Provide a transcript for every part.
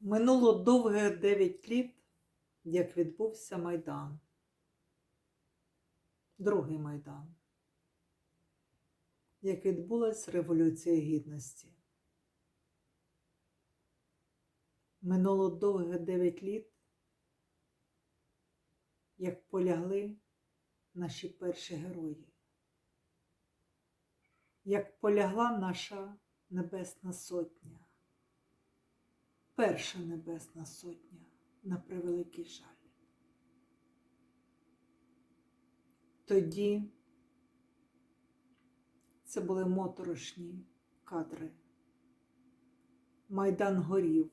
Минуло довге дев'ять літ, як відбувся Майдан. Другий Майдан, як відбулась Революція Гідності. Минуло довге дев'ять літ, як полягли наші перші герої, як полягла наша Небесна Сотня перша небесна сотня на превеликий жаль. Тоді це були моторошні кадри. Майдан горів,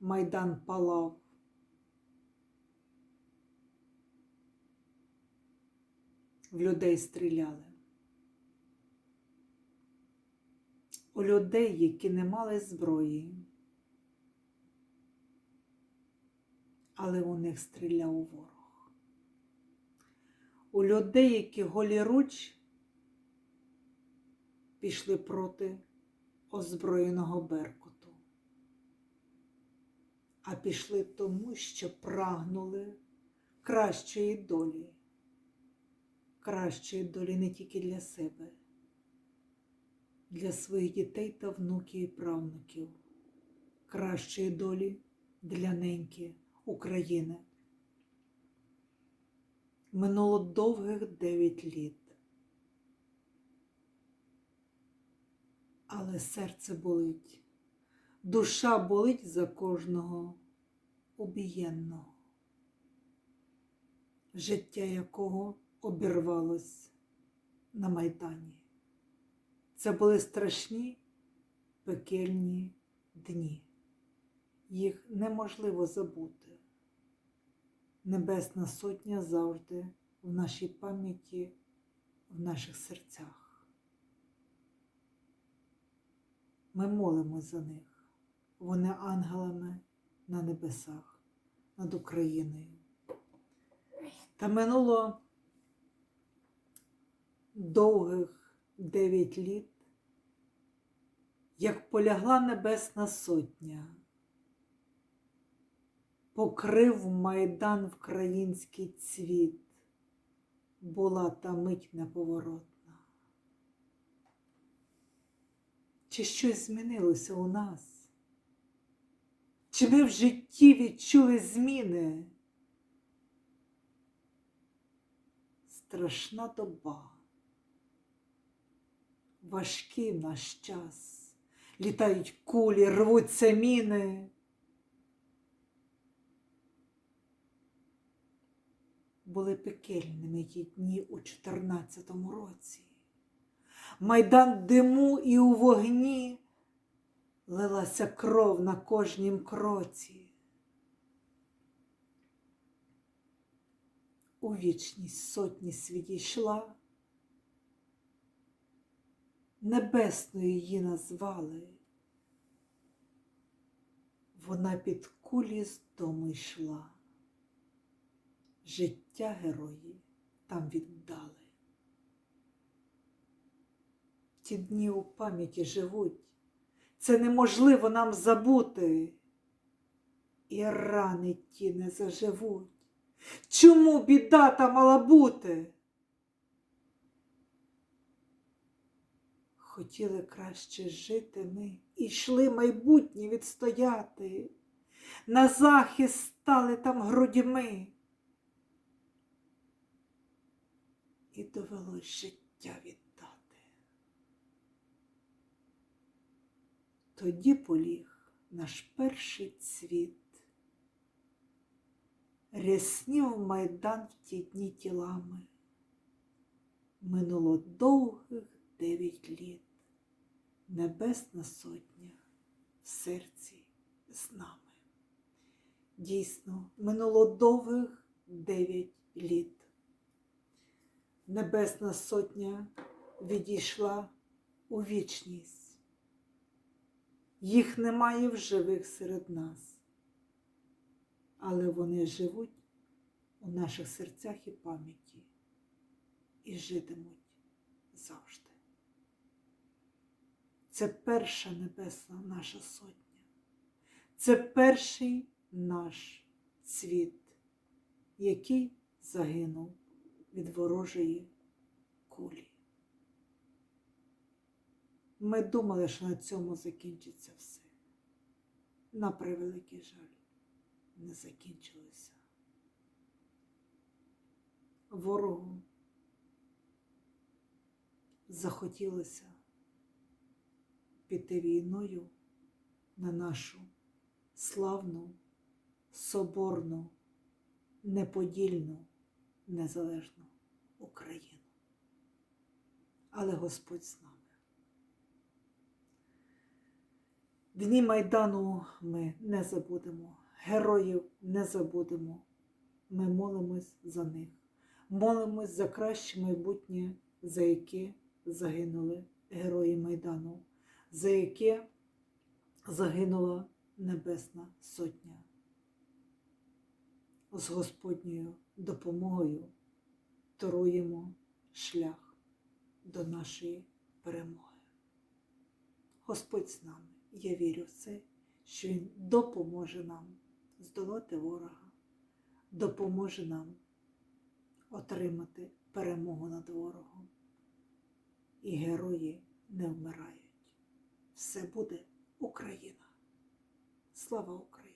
Майдан палав. В людей стріляли. У людей, які не мали зброї, але у них стріляв ворог. У людей, які голіруч пішли проти озброєного Беркуту, а пішли тому, що прагнули кращої долі, кращої долі не тільки для себе для своїх дітей та внуків і правнуків, кращої долі для неньки України. Минуло довгих дев'ять літ. Але серце болить, душа болить за кожного убієнного, життя якого обірвалось на Майдані. Це були страшні пекельні дні. Їх неможливо забути. Небесна Сотня завжди в нашій пам'яті, в наших серцях. Ми молимось за них. Вони ангелами на небесах над Україною. Та минуло довгих дев'ять літ, як полягла Небесна Сотня, покрив майдан вкраїнський цвіт, була та мить неповоротна. Чи щось змінилося у нас? Чи ми в житті відчули зміни? Страшна доба важкий в наш час. Літають кулі, рвуться міни. Були пекельними ті дні у 14-му році. Майдан диму і у вогні лилася кров на кожнім кроці. У вічність сотні свідійшла небесною її назвали. Вона під кулі з дому йшла. Життя герої там віддали. Ті дні у пам'яті живуть, це неможливо нам забути, і рани ті не заживуть. Чому біда та мала бути? Хотіли краще жити ми і йшли майбутнє відстояти, на захист стали там грудьми. І довелось життя віддати. Тоді поліг наш перший цвіт, ряснів майдан в ті дні тілами, минуло довгих дев'ять літ. Небесна Сотня в серці з нами. Дійсно, минуло довгих дев'ять літ. Небесна Сотня відійшла у вічність. Їх немає в живих серед нас, але вони живуть у наших серцях і пам'яті і житимуть завжди. Це перша небесна наша сотня. Це перший наш цвіт, який загинув від ворожої кулі. Ми думали, що на цьому закінчиться все. На превеликий жаль, не закінчилося. Ворогу захотілося піти війною на нашу славну, соборну, неподільну, незалежну Україну. Але Господь з нами. Дні Майдану ми не забудемо, героїв не забудемо. Ми молимось за них, молимось за краще майбутнє, за яке загинули герої Майдану, за яке загинула Небесна Сотня. З Господньою допомогою торуємо шлях до нашої перемоги. Господь з нами. Я вірю в це, що Він допоможе нам здолати ворога, допоможе нам отримати перемогу над ворогом. І герої не вмирають. Все буде Україна. Слава Україні!